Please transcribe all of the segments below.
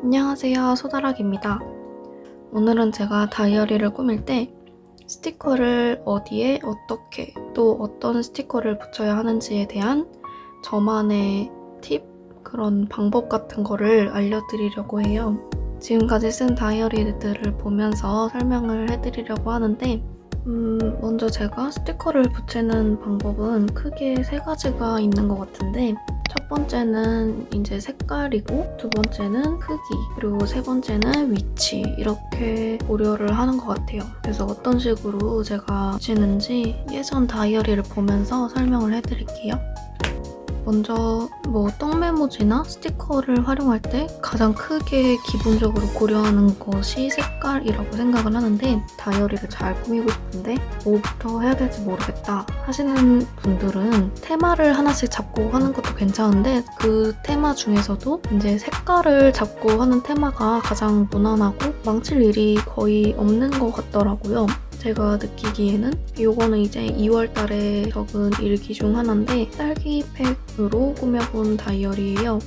안녕하세요. 소다락입니다. 오늘은 제가 다이어리를 꾸밀 때 스티커를 어디에 어떻게 또 어떤 스티커를 붙여야 하는지에 대한 저만의 팁? 그런 방법 같은 거를 알려드리려고 해요. 지금까지 쓴 다이어리들을 보면서 설명을 해드리려고 하는데 음, 먼저 제가 스티커를 붙이는 방법은 크게 세 가지가 있는 것 같은데 첫 번째는 이제 색깔이고 두 번째는 크기 그리고 세 번째는 위치 이렇게 고려를 하는 것 같아요. 그래서 어떤 식으로 제가 붙이는지 예전 다이어리를 보면서 설명을 해드릴게요. 먼저 뭐 떡메모지나 스티커를 활용할 때 가장 크게 기본적으로 고려하는 것이 색깔이라고 생각을 하는데 다이어리를 잘 꾸미고 싶은데 뭐부터 해야 될지 모르겠다 하시는 분들은 테마를 하나씩 잡고 하는 것도 괜찮은데 그 테마 중에서도 이제 색깔을 잡고 하는 테마가 가장 무난하고 망칠 일이 거의 없는 것 같더라고요. 제가 느끼기에는 이거는 이제 2월 달에 적은 일기 중 하나인데 딸기팩으로 꾸며본 다이어리예요.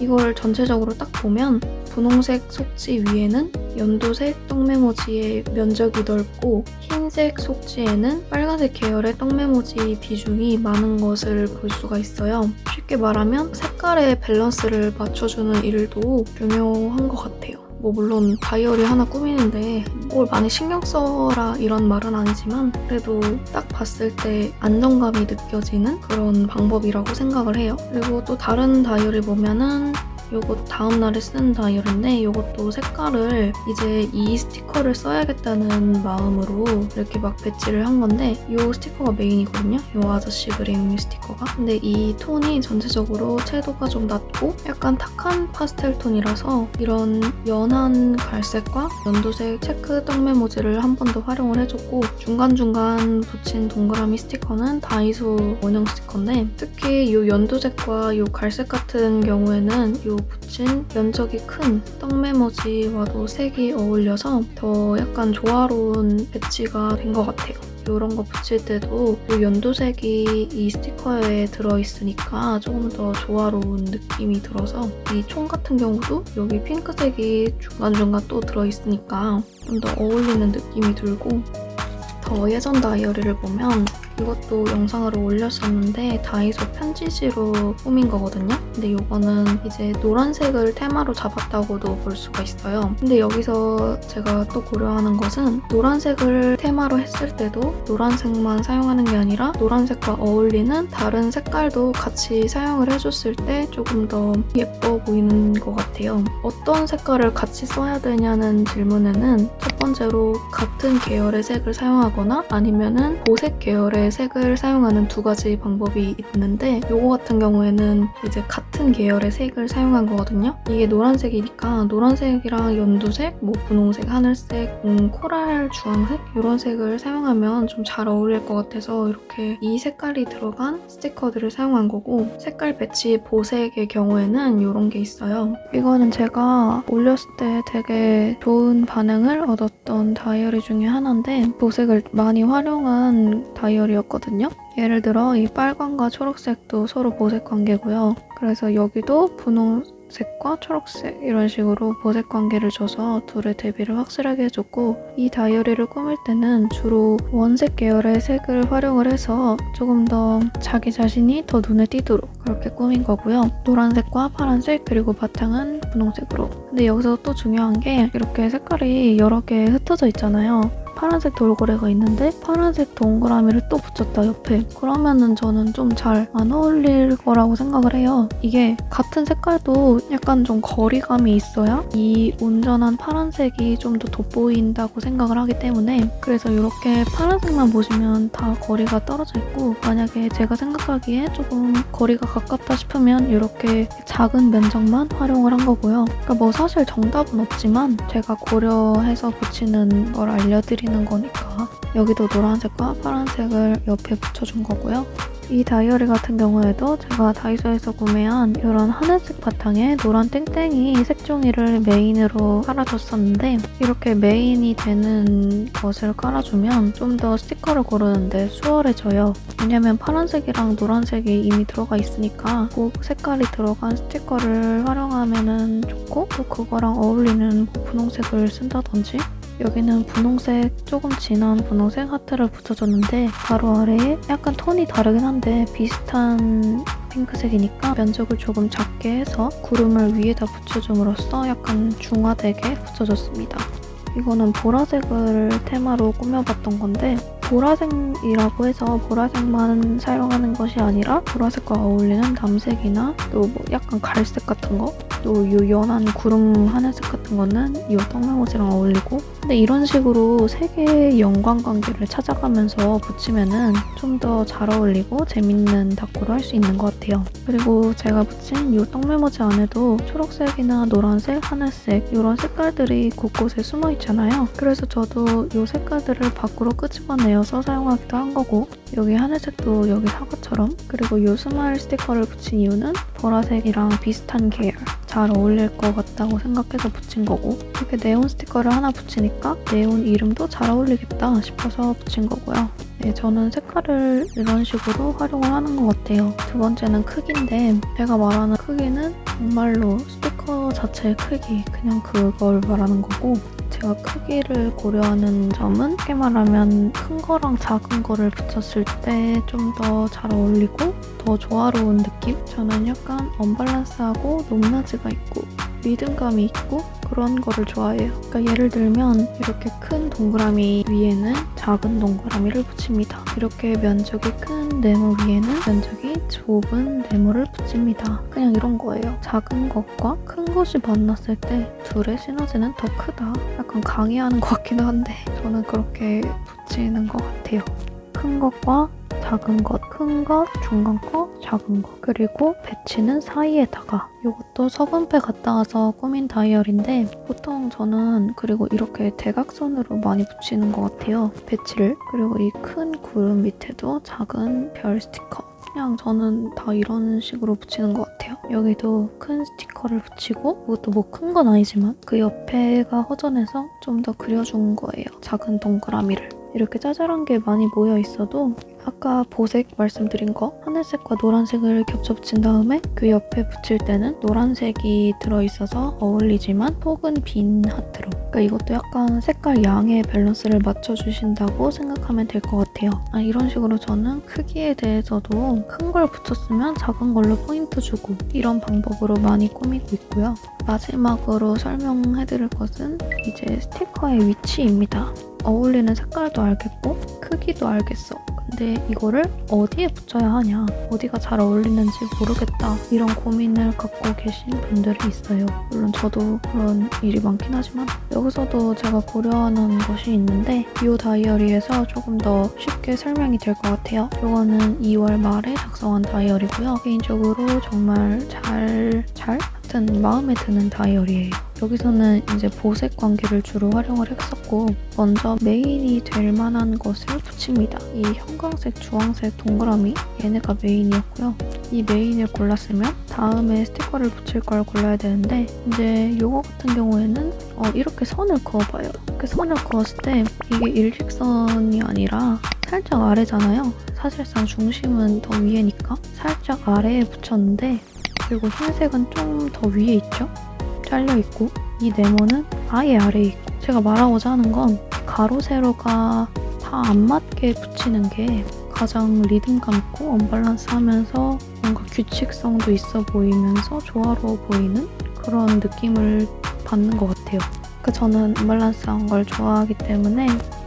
이걸 전체적으로 딱 보면 분홍색 속지 위에는 연두색 떡메모지의 면적이 넓고 흰색 속지에는 빨간색 계열의 떡메모지 비중이 많은 것을 볼 수가 있어요. 쉽게 말하면 색깔의 밸런스를 맞춰주는 일도 중요한 것 같아요. 뭐 물론 다이어리 하나 꾸미는데 뭘 많이 신경 써라 이런 말은 아니지만 그래도 딱 봤을 때 안정감이 느껴지는 그런 방법이라고 생각을 해요. 그리고 또 다른 다이어리 보면은 요거 다음날에 쓰는 다이어리인데 이것도 색깔을 이제 이 스티커를 써야겠다는 마음으로 이렇게 막 배치를 한 건데 이 스티커가 메인이거든요. 이 아저씨 그림 스티커가. 근데 이 톤이 전체적으로 채도가 좀 낮고 약간 탁한 파스텔 톤이라서 이런 연한 갈색과 연두색 체크 떡메모지를 한 번 더 활용을 해줬고 중간중간 붙인 동그라미 스티커는 다이소 원형 스티커인데 특히 이 연두색과 이 갈색 같은 경우에는 이 붙인 면적이 큰 떡메모지와도 색이 어울려서 더 약간 조화로운 배치가 된 것 같아요. 이런 거 붙일 때도 이 연두색이 이 스티커에 들어있으니까 조금 더 조화로운 느낌이 들어서 이 총 같은 경우도 여기 핑크색이 중간중간 또 들어있으니까 좀 더 어울리는 느낌이 들고 더 예전 다이어리를 보면 이것도 영상으로 올렸었는데 다이소 편지지로 꾸민 거거든요. 근데 이거는 이제 노란색을 테마로 잡았다고도 볼 수가 있어요. 근데 여기서 제가 또 고려하는 것은 노란색을 테마로 했을 때도 노란색만 사용하는 게 아니라 노란색과 어울리는 다른 색깔도 같이 사용을 해줬을 때 조금 더 예뻐 보이는 것 같아요. 어떤 색깔을 같이 써야 되냐는 질문에는 첫 번째로 같은 계열의 색을 사용하거나 아니면은 보색 계열의 색을 사용하는 두 가지 방법이 있는데 이거 같은 경우에는 이제 같은 계열의 색을 사용한 거거든요. 이게 노란색이니까 노란색이랑 연두색, 뭐 분홍색, 하늘색, 음, 코랄 주황색 이런 색을 사용하면 좀 잘 어울릴 것 같아서 이렇게 이 색깔이 들어간 스티커들을 사용한 거고 색깔 배치 보색의 경우에는 이런 게 있어요. 이거는 제가 올렸을 때 되게 좋은 반응을 얻었던 다이어리 중에 하나인데 보색을 많이 활용한 다이어리 였거든요. 예를 들어 이 빨간과 초록색도 서로 보색 관계고요. 그래서 여기도 분홍색과 초록색 이런 식으로 보색 관계를 줘서 둘의 대비를 확실하게 해줬고 이 다이어리를 꾸밀 때는 주로 원색 계열의 색을 활용을 해서 조금 더 자기 자신이 더 눈에 띄도록 그렇게 꾸민 거고요. 노란색과 파란색 그리고 바탕은 분홍색으로 근데 여기서 또 중요한 게 이렇게 색깔이 여러 개 흩어져 있잖아요. 파란색 돌고래가 있는데 파란색 동그라미를 또 붙였다 옆에. 그러면은 저는 좀 잘 안 어울릴 거라고 생각을 해요. 이게 같은 색깔도 약간 좀 거리감이 있어야 이 온전한 파란색이 좀 더 돋보인다고 생각을 하기 때문에 그래서 이렇게 파란색만 보시면 다 거리가 떨어져 있고 만약에 제가 생각하기에 조금 거리가 가깝다 싶으면 이렇게 작은 면적만 활용을 한 거고요. 그러니까 뭐 사실 정답은 없지만 제가 고려해서 붙이는 걸 알려드리 는 거니까 여기도 노란색과 파란색을 옆에 붙여준 거고요. 이 다이어리 같은 경우에도 제가 다이소에서 구매한 이런 하늘색 바탕에 노란 땡땡이 색종이를 메인으로 깔아줬었는데 이렇게 메인이 되는 것을 깔아주면 좀 더 스티커를 고르는데 수월해져요. 왜냐면 파란색이랑 노란색이 이미 들어가 있으니까 꼭 색깔이 들어간 스티커를 활용하면 좋고 또 그거랑 어울리는 뭐 분홍색을 쓴다든지 여기는 분홍색 조금 진한 분홍색 하트를 붙여줬는데 바로 아래에 약간 톤이 다르긴 한데 비슷한 핑크색이니까 면적을 조금 작게 해서 구름을 위에다 붙여줌으로써 약간 중화되게 붙여줬습니다. 이거는 보라색을 테마로 꾸며봤던 건데 보라색이라고 해서 보라색만 사용하는 것이 아니라 보라색과 어울리는 남색이나 또 뭐 약간 갈색 같은 거, 또 이 연한 구름 하늘색 같은 거는 이 떡메모지랑 어울리고 근데 이런 식으로 세 개의 연관관계를 찾아가면서 붙이면은 좀 더 잘 어울리고 재밌는 다코를 할수 있는 것 같아요. 그리고 제가 붙인 이 떡메모지 안에도 초록색이나 노란색, 하늘색 이런 색깔들이 곳곳에 숨어 있잖아요. 그래서 저도 이 색깔들을 밖으로 끄집어내어서 사용하기도 한 거고 여기 하늘색도 여기 사과처럼 그리고 이 스마일 스티커를 붙인 이유는 보라색이랑 비슷한 계열 잘 어울릴 것 같다고 생각해서 붙인 거고 이렇게 네온 스티커를 하나 붙이니까 네온 이름도 잘 어울리겠다 싶어서 붙인 거고요. 네, 저는 색깔을 이런 식으로 활용을 하는 것 같아요. 두 번째는 크기인데 제가 말하는 크기는 정말로 스티커 자체의 크기 그냥 그걸 말하는 거고 제가 크기를 고려하는 점은 쉽게 말하면 큰 거랑 작은 거를 붙였을 때 좀 더 잘 어울리고 더 조화로운 느낌? 저는 약간 언밸런스하고 높낮이가 있고 리듬감이 있고 그런 거를 좋아해요. 그러니까 예를 들면 이렇게 큰 동그라미 위에는 작은 동그라미를 붙입니다. 이렇게 면적이 큰 네모 위에는 면적이 좁은 네모를 붙입니다. 그냥 이런 거예요. 작은 것과 큰 것이 만났을 때 둘의 시너지는 더 크다. 약간 강의하는 것 같기도 한데 저는 그렇게 붙이는 것 같아요. 큰 것과 작은 것, 큰 것, 중간 것, 작은 것. 그리고 배치는 사이에다가. 이것도 서분패 갔다 와서 꾸민 다이어리인데 보통 저는 그리고 이렇게 대각선으로 많이 붙이는 것 같아요. 배치를. 그리고 이 큰 구름 밑에도 작은 별 스티커. 그냥 저는 다 이런 식으로 붙이는 것 같아요. 여기도 큰 스티커를 붙이고 이것도 뭐 큰 건 아니지만 그 옆에가 허전해서 좀 더 그려준 거예요. 작은 동그라미를. 이렇게 짜잘한 게 많이 모여 있어도 아까 보색 말씀드린 거 하늘색과 노란색을 겹쳐 붙인 다음에 그 옆에 붙일 때는 노란색이 들어있어서 어울리지만 속은 빈 하트로. 그러니까 이것도 약간 색깔 양의 밸런스를 맞춰주신다고 생각하면 될 것 같아요. 아, 이런 식으로 저는 크기에 대해서도 큰 걸 붙였으면 작은 걸로 포인트 주고 이런 방법으로 많이 꾸미고 있고요. 마지막으로 설명해드릴 것은 이제 스티커의 위치입니다 어울리는 색깔도 알겠고 크기도 알겠어. 근데 이거를 어디에 붙여야 하냐? 어디가 잘 어울리는지 모르겠다. 이런 고민을 갖고 계신 분들이 있어요. 물론 저도 그런 일이 많긴 하지만 여기서도 제가 고려하는 것이 있는데 이 다이어리에서 조금 더 쉽게 설명이 될 것 같아요. 이거는 2월 말에 작성한 다이어리고요. 개인적으로 정말 잘, 잘? 하여튼 마음에 드는 다이어리예요 여기서는 이제 보색 관계를 주로 활용을 했었고 먼저 메인이 될 만한 것을 붙입니다. 이 형광색, 주황색 동그라미 얘네가 메인이었고요. 이 메인을 골랐으면 다음에 스티커를 붙일 걸 골라야 되는데 이제 이거 같은 경우에는 어, 이렇게 선을 그어봐요. 이렇게 선을 그었을 때 이게 일직선이 아니라 살짝 아래잖아요. 사실상 중심은 더 위에니까 살짝 아래에 붙였는데 그리고 흰색은 좀 더 위에 있죠? 잘려 있고 이 네모는 아예 아래에 있고 제가 말하고자 하는 건 가로 세로가 다 안 맞게 붙이는 게 가장 리듬감 있고 언밸런스 하면서 뭔가 규칙성도 있어 보이면서 조화로워 보이는 그런 느낌을 받는 것 같아요. 그 저는 언밸런스한 걸 좋아하기 때문에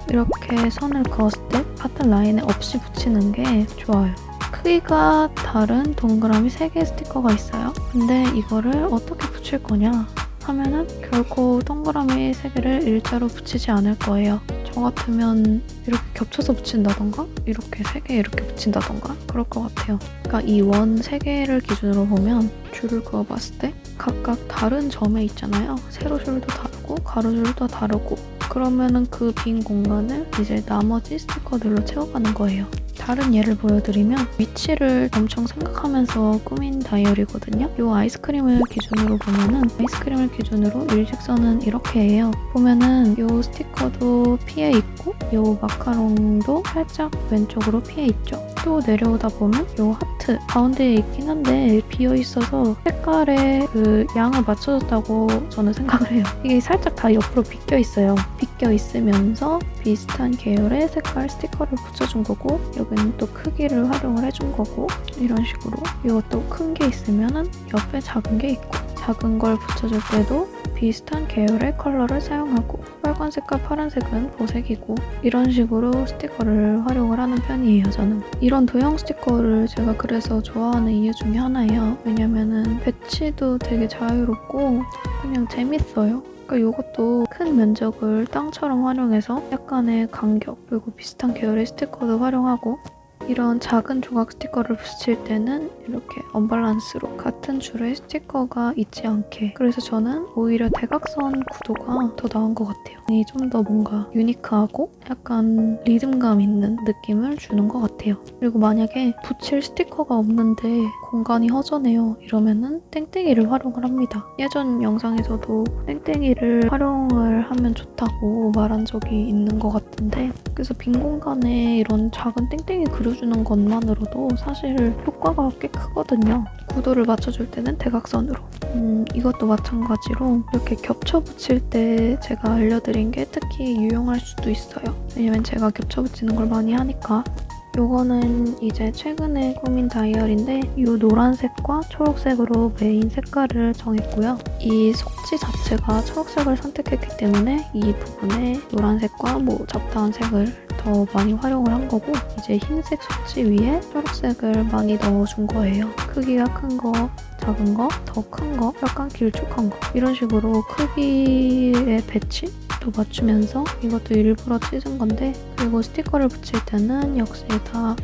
이렇게 선을 그었을 때 같은 라인에 없이 붙이는 게 좋아요. 크기가 다른 동그라미 3개 스티커가 있어요. 근데 이거를 어떻게 붙일 거냐 하면은 결코 동그라미 3개를 일자로 붙이지 않을 거예요. 저 같으면 이렇게 겹쳐서 붙인다던가 이렇게 3개 이렇게 붙인다던가 그럴 것 같아요. 그러니까 이원 3개를 기준으로 보면 줄을 그어봤을 때 각각 다른 점에 있잖아요. 세로줄도 다르고 가로줄도 다르고 그러면은 그 빈 공간을 이제 나머지 스티커들로 채워가는 거예요. 다른 예를 보여드리면 위치를 엄청 생각하면서 꾸민 다이어리거든요. 이 아이스크림을 기준으로 보면은 아이스크림을 기준으로 일직선은 이렇게 해요. 보면은 이 스티커도 피해 있고 이 마카롱도 살짝 왼쪽으로 피해 있죠. 또 내려오다 보면 이 하트 가운데에 있긴 한데 비어 있어서 색깔의 그 양을 맞춰줬다고 저는 생각을 해요. 이게 살짝 다 옆으로 비껴 있어요. 비껴 있으면서 비슷한 계열의 색깔 스티커를 붙여준 거고 여기는 또 크기를 활용을 해준 거고 이런 식으로 이것도 큰 게 있으면은 옆에 작은 게 있고 작은 걸 붙여줄 때도 비슷한 계열의 컬러를 사용하고 빨간색과 파란색은 보색이고 이런 식으로 스티커를 활용을 하는 편이에요 저는. 이런 도형 스티커를 제가 그래서 좋아하는 이유 중에 하나예요. 왜냐면은 배치도 되게 자유롭고 그냥 재밌어요 그러니까 이것도 큰 면적을 땅처럼 활용해서 약간의 간격 그리고 비슷한 계열의 스티커도 활용하고 이런 작은 조각 스티커를 붙일 때는 이렇게 언밸런스로 같은 줄의 스티커가 있지 않게. 그래서 저는 오히려 대각선 구도가 더 나은 것 같아요. 좀더 뭔가 유니크하고 약간 리듬감 있는 느낌을 주는 것 같아요. 그리고 만약에 붙일 스티커가 없는데 공간이 허전해요 이러면은 땡땡이를 활용을 합니다 예전 영상에서도 땡땡이를 활용을 하면 좋다고 말한 적이 있는 것 같은데 그래서 빈 공간에 이런 작은 땡땡이 그려주는 것만으로도 사실 효과가 꽤 크거든요. 구도를 맞춰줄 때는 대각선으로. 음, 이것도 마찬가지로 이렇게 겹쳐 붙일 때 제가 알려드린 게 특히 유용할 수도 있어요. 왜냐면 제가 겹쳐 붙이는 걸 많이 하니까. 요거는 이제 최근에 꾸민 다이어리인데 이 노란색과 초록색으로 메인 색깔을 정했고요. 이 속지 자체가 초록색을 선택했기 때문에 이 부분에 노란색과 뭐 잡다한 색을 더 많이 활용을 한 거고 이제 흰색 속지 위에 초록색을 많이 넣어준 거예요. 크기가 큰 거, 작은 거, 더 큰 거, 약간 길쭉한 거 이런 식으로 크기의 배치 또 맞추면서 이것도 일부러 찢은 건데 그리고 스티커를 붙일 때는 역시 다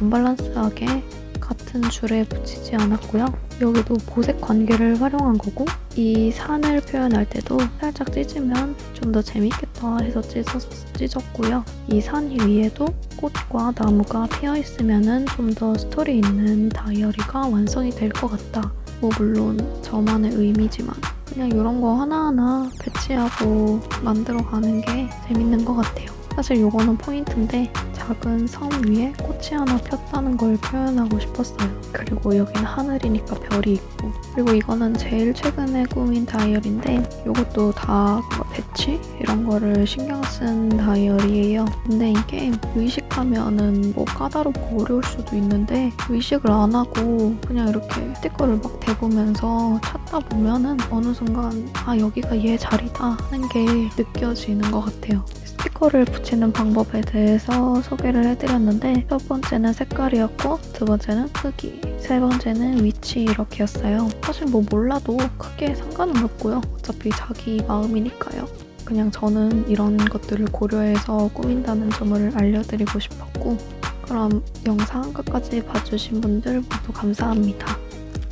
언밸런스하게 같은 줄에 붙이지 않았고요. 여기도 보색 관계를 활용한 거고 이 산을 표현할 때도 살짝 찢으면 좀 더 재밌겠다 해서 찢었, 찢었고요. 이 산 위에도 꽃과 나무가 피어 있으면 좀 더 스토리 있는 다이어리가 완성이 될 것 같다. 뭐 물론 저만의 의미지만 그냥 이런 거 하나하나 배치하고 만들어가는 게 재밌는 것 같아요. 사실 이거는 포인트인데 작은 섬 위에 꽃이 하나 폈다는 걸 표현하고 싶었어요. 그리고 여긴 하늘이니까 별이 있고 그리고 이거는 제일 최근에 꾸민 다이어리인데 이것도 다 배치 이런 거를 신경 쓴 다이어리예요. 근데 이게 의식하면은 뭐 까다롭고 어려울 수도 있는데 의식을 안 하고 그냥 이렇게 스티커를 막 대보면서 찾다 보면은 어느 순간 아 여기가 얘 자리다 하는 게 느껴지는 것 같아요. 스티커를 붙이는 방법에 대해서 소개를 해드렸는데 첫 번째는 색깔이었고 두 번째는 크기 세 번째는 위치 이렇게였어요. 사실 뭐 몰라도 크게 상관은 없고요. 어차피 자기 마음이니까요. 그냥 저는 이런 것들을 고려해서 꾸민다는 점을 알려드리고 싶었고 그럼 영상 끝까지 봐주신 분들 모두 감사합니다.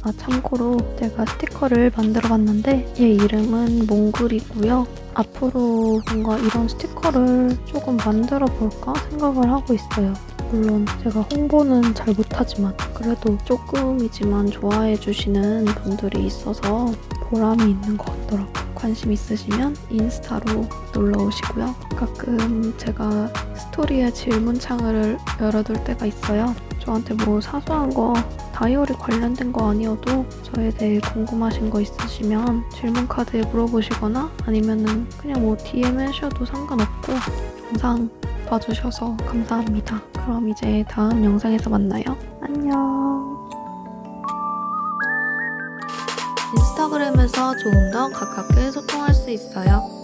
아, 참고로 제가 스티커를 만들어 봤는데 얘 이름은 몽글이고요. 앞으로 뭔가 이런 스티커를 조금 만들어 볼까 생각을 하고 있어요. 물론 제가 홍보는 잘 못하지만 그래도 조금이지만 좋아해 주시는 분들이 있어서 보람이 있는 것 같더라고요. 관심 있으시면 인스타로 놀러 오시고요. 가끔 제가 스토리에 질문창을 열어둘 때가 있어요. 저한테 뭐 사소한 거 다이어리 관련된 거 아니어도 저에 대해 궁금하신 거 있으시면 질문 카드에 물어보시거나 아니면은 그냥 뭐 DM 하셔도 상관없고 영상 봐주셔서 감사합니다. 그럼 이제 다음 영상에서 만나요. 안녕. 인스타그램에서 조금 더 가깝게 소통할 수 있어요.